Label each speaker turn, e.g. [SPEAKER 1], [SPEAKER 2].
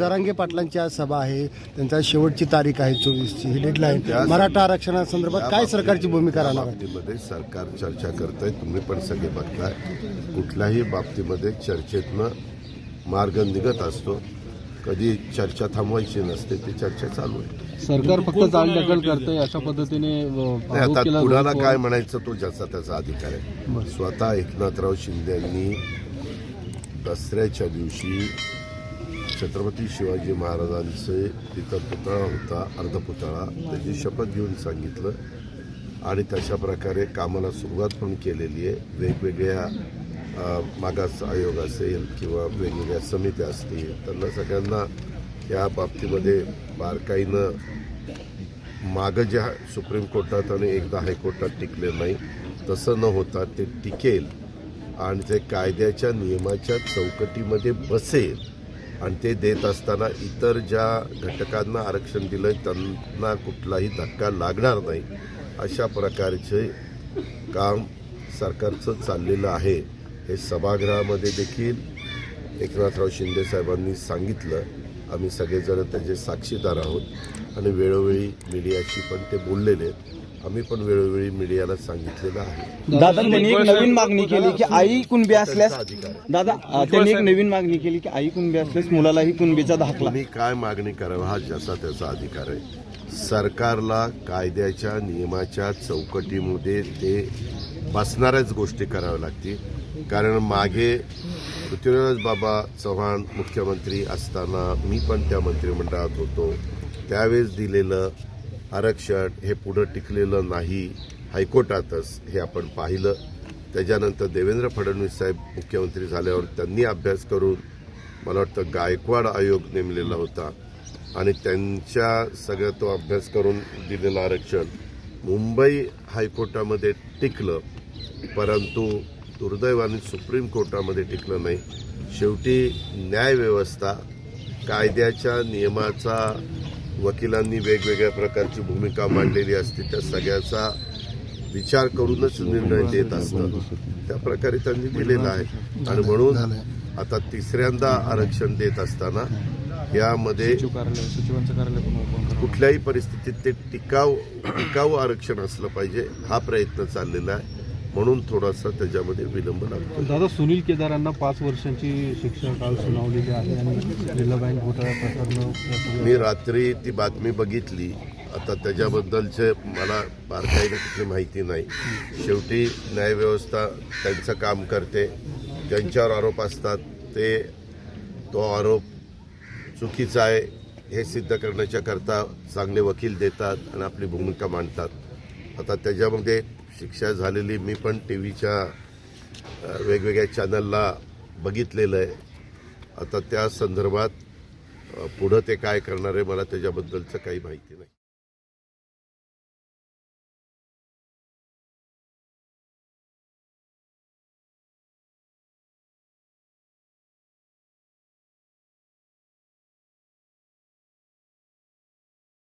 [SPEAKER 1] जरांगे पाटलांची आज सभा आहे. त्यांचा शेवटची तारीख आहे चोवीसची. ही डेडलाईन मराठा आरक्षणासंदर्भात काय सरकारची भूमिका राहणार आहे?
[SPEAKER 2] बाबतीमध्ये सरकार चर्चा करत आहे तुम्ही पण सगळे बघताय कुठल्याही बाबतीमध्ये चर्चेतनं मार्ग निघत असतो. कधी चर्चा थांबवायची नसते ती चर्चा चालू आहे.
[SPEAKER 3] सरकार फक्त चालढकल करतंय अशा पद्धतीने
[SPEAKER 2] आता कुणाला. काय म्हणायचं तो ज्याचा त्याचा अधिकार आहे. स्वतः एकनाथराव शिंदे यांनी दसऱ्याच्या दिवशी छत्रपती शिवाजी महाराजांचे तिथं पुतळा होता अर्धपुतळा त्याची शपथ घेऊन सांगितलं आणि तशा प्रकारे कामाला सुरुवात पण केलेली आहे. वेगवेगळ्या मागास आयोग असेल किंवा वेगवेगळ्या समित्या असतील त्यांना सगळ्यांना या बाबतीमध्ये बारकाईनं मागं ज्या सुप्रीम कोर्टात आणि एकदा हायकोर्टात टिकले नाही तसं न होता ते टिकेल आणि ते कायद्याच्या नियमाच्या चौकटीमध्ये बसेल. आणि ते देत असताना इतर ज्या घटकांना आरक्षण दिलं त्यांना कुठलाही धक्का लागणार नाही. अशा प्रकारचे काम सरकारचं चाललेलं आहे. हे सभागृहामध्ये देखील एकनाथराव शिंदे साहेबांनी सांगितलं. आम्ही सगळेजण त्याचे साक्षीदार आहोत. आणि वेळोवेळी मीडियाशी पण ते बोललेले आहेत. आम्ही पण वेळोवेळी मीडियाला सांगितलेलं आहे.
[SPEAKER 4] दादा त्यांनी एक नवीन मागणी केली की आई कुणबी असल्यास. दादा त्यांनी एक नवीन मागणी केली की आई कुणबी असल्यास मुलालाही कुणबीचा दाखला
[SPEAKER 2] तुम्ही काय मागणी करावं? हा ज्याचा त्याचा अधिकार आहे. सरकारला कायद्याच्या नियमाच्या चौकटीमध्ये ते बसणाऱ्याच गोष्टी कराव्या लागतील. कारण मागे पृथ्वीराज बाबा चव्हाण मुख्यमंत्री असताना मी पण त्या मंत्रिमंडळात होतो. त्यावेळेस दिलेलं आरक्षण हे पुढं टिकलेलं नाही हायकोर्टातच हे आपण पाहिलं. त्याच्यानंतर देवेंद्र फडणवीस साहेब मुख्यमंत्री झाल्यावर त्यांनी अभ्यास करून मला वाटतं गायकवाड आयोग नेमलेला होता. आणि त्यांच्या सगळं तो अभ्यास करून दिलेलं आरक्षण मुंबई हायकोर्टामध्ये टिकलं परंतु दुर्दैवाने सुप्रीम कोर्टामध्ये टिकलं नाही. शेवटी न्यायव्यवस्था कायद्याच्या नियमाचा वकिलांनी वेगवेगळ्या प्रकारची भूमिका मांडलेली असते. त्या सगळ्याचा विचार करूनच निर्णय देत असतात. त्या प्रकारे त्यांनी दिलेला आहे. आणि म्हणून आता तिसऱ्यांदा आरक्षण देत असताना यामध्ये कुठल्याही परिस्थितीत ते टिकाव टिकाऊ आरक्षण असलं पाहिजे. हा प्रयत्न चाललेला आहे. म्हणून थोडासा त्याच्यामध्ये विलंब लागतो.
[SPEAKER 3] दादा सुनील केदारांना पाच वर्षांची शिक्षा काल सुनावलेली आहे आणि बँक घोटाळा प्रकरण
[SPEAKER 2] मी रात्री ती बातमी बघितली. आता त्याच्याबद्दलचे मला बारकाईने कुठली माहिती नाही. शेवटी न्यायव्यवस्था त्यांचं काम करते. ज्यांच्यावर आरोप असतात ते तो आरोप चुकीचा आहे. हे सिद्ध करण्याच्या करता चांगले वकील देतात आणि आपली भूमिका मांडतात. आता त्याच्यामध्ये शिक्षा झालेली मी पण टी व्हीच्या वेगवेगळ्या चॅनलला बघितलेलं आहे. आता त्या संदर्भात पुढं ते काय करणार आहे मला त्याच्याबद्दलचं काही माहिती नाही.